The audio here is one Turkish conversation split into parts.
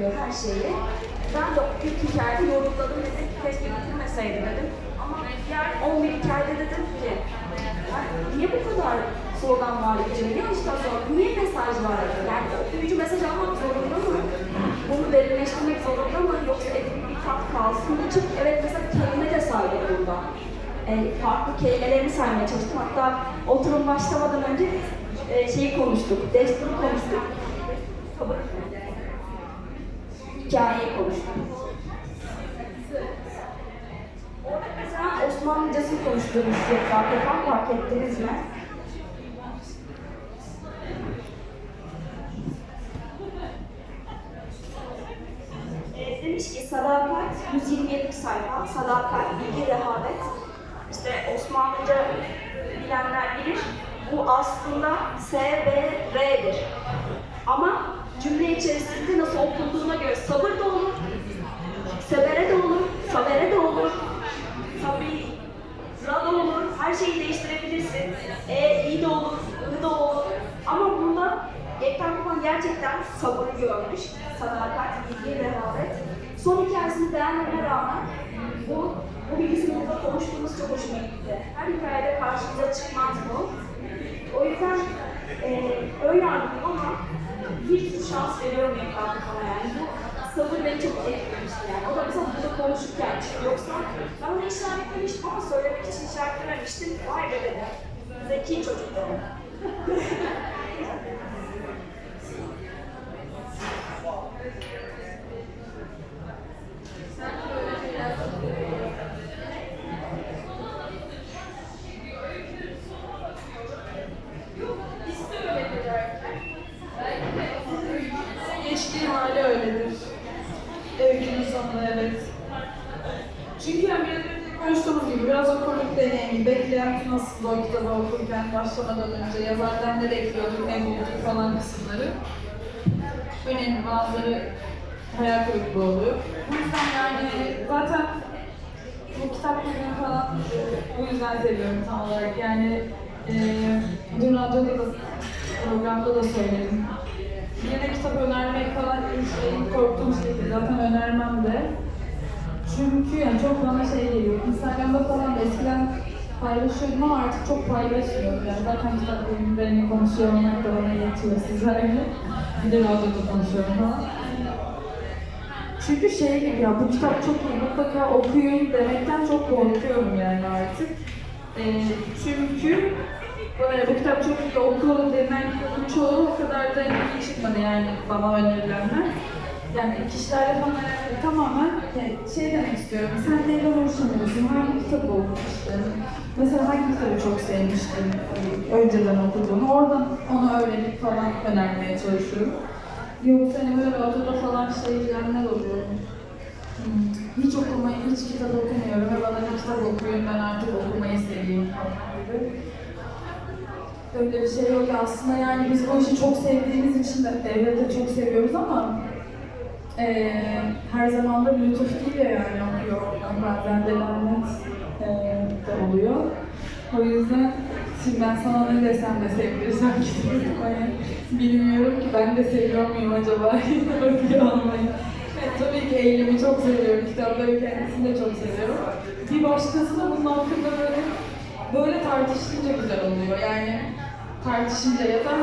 yapıyor her şeyi. Ben de ilk hikayede yorumladım dedim ki keşke bitirmeseydi dedim. Ama diğer 11 hikayede dedim ki "Ya niye bu kadar slogan var içinde? Niye ajitasyon? Niye mesaj var? Yani okuyucu mesaj almak zorunda mı? Bunu derinleştirmek zorunda mı? Yoksa edebi bir tat kalsın mı? Çünkü evet mesela kelime de saydım burada. E, farklı kelimelerini saymaya çalıştım. Hatta oturum başlamadan önce e, şeyi konuştuk, desturu konuştuk. Sabır. Hikayeyi konuştuk. Orada mesela Osmanlıcasını konuştuğumuz fark eden fark ettiniz mi? E, demiş ki sadakat 127 sayfa, sadakat, bilgi, rehavet. İşte Osmanlıca bilenler bilir. Bu aslında S, B, R'dir. Ama cümle içerisinde nasıl okunduğuna göre sabır da olur, sebere de olur, sabere de olur, tabi ra da olur, her şeyi değiştirebilirsin. E, i de olur, ı da olur. Ama bunda Ekran Kuman gerçekten sabır görmüş, sadakat, bilgi, rehavet. Son hikayesini beğenmeme rağmen bu, bu bilgisini burada konuştuğumuz çok hoşuma gitti. Her hikayede karşımıza çıkmaz bu. O yüzden e, anladım ama sürü şans veriyorum Ekran Kuman'a yani. Bu sabır beni çok etkilemişti yani. O da mesela burada konuşurken çıktı. Yoksa ben onu işaretlemiştim ama söylemek için işaretlememiştim. Vay be dedim. Zeki çocuk dedim. Çünkü yani biraz önce konuştuğumuz gibi biraz okurluk deneyimi, beklenti nasıl o kitabı okurken başlamadan önce yazardan ne bekliyorduk, ne bulduk falan kısımları. Önemli bazıları hayal kırıklığı oluyor. Bu yüzden yani zaten bu kitap bugün falan bu yüzden seviyorum tam olarak. Yani e, dün radyoda da programda da söyledim. Yine kitap önermek falan ilk korktuğum şeydi. Zaten önermem de. Çünkü yani çok bana şey geliyor. Instagram'da falan da eskiden paylaşıyordum ama artık çok paylaşmıyorum. Yani zaten kitap bölümlerini konuşuyor olmak da bana yetiyor sizlerle. Bir de radyoda konuşuyorum falan. Çünkü şey gibi ya bu kitap çok iyi mutlaka okuyun demekten çok korkuyorum yani artık. Ee, çünkü böyle bu kitap çok iyi okuyalım denilen kitabın çoğu o kadar da iyi çıkmadı yani bana önerilenler. Yani kişilerle falan alakalı tamamen yani şey demek istiyorum. Sen neyden hoşlanıyorsun? Hangi kitabı okumuştun? Mesela hangi kitabı çok sevmiştin? e, Önceden okuduğunu. Oradan onu öğrenip falan önermeye çalışıyorum. Yoksa hani böyle radyoda falan şey diyenler oluyor. Hmm, Hiç okumayı, hiç kitap okumuyorum ve bana bir kitap okuyun ben artık okumayı seveyim falan gibi. Öyle bir şey yok aslında yani biz bu işi çok sevdiğimiz için de devleti çok seviyoruz ama eee her zaman da lütuf değil ya yani okuyor. Bazen de lanet eee, de oluyor. O yüzden şimdi ben sana ne desem de sevdirsem kitap okumayı bilmiyorum ki ben de seviyor muyum acaba okuyor olmayı. Evet, tabii ki eylemi çok seviyorum, kitapları kendisini de çok seviyorum. Bir başkası da bunun hakkında böyle böyle tartışınca güzel oluyor yani tartışınca ya da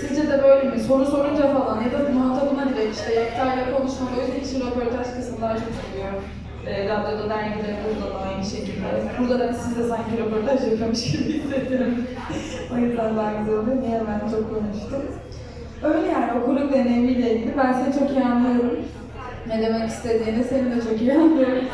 sizce de böyle mi? Soru sorunca falan ya da muhatabına direkt işte Yekta'yla konuşmak o yüzden için röportaj kısmını daha çok seviyorum. E, radyoda, dergide, burada da aynı şekilde. Burada da siz de sanki röportaj yapıyormuş gibi hissediyorum. o yüzden daha güzel oluyor. Niye ben çok konuştum. Öyle yani okulun deneyimiyle ilgili ben seni çok iyi anlıyorum. Ne demek istediğini seni de çok iyi anlıyorum.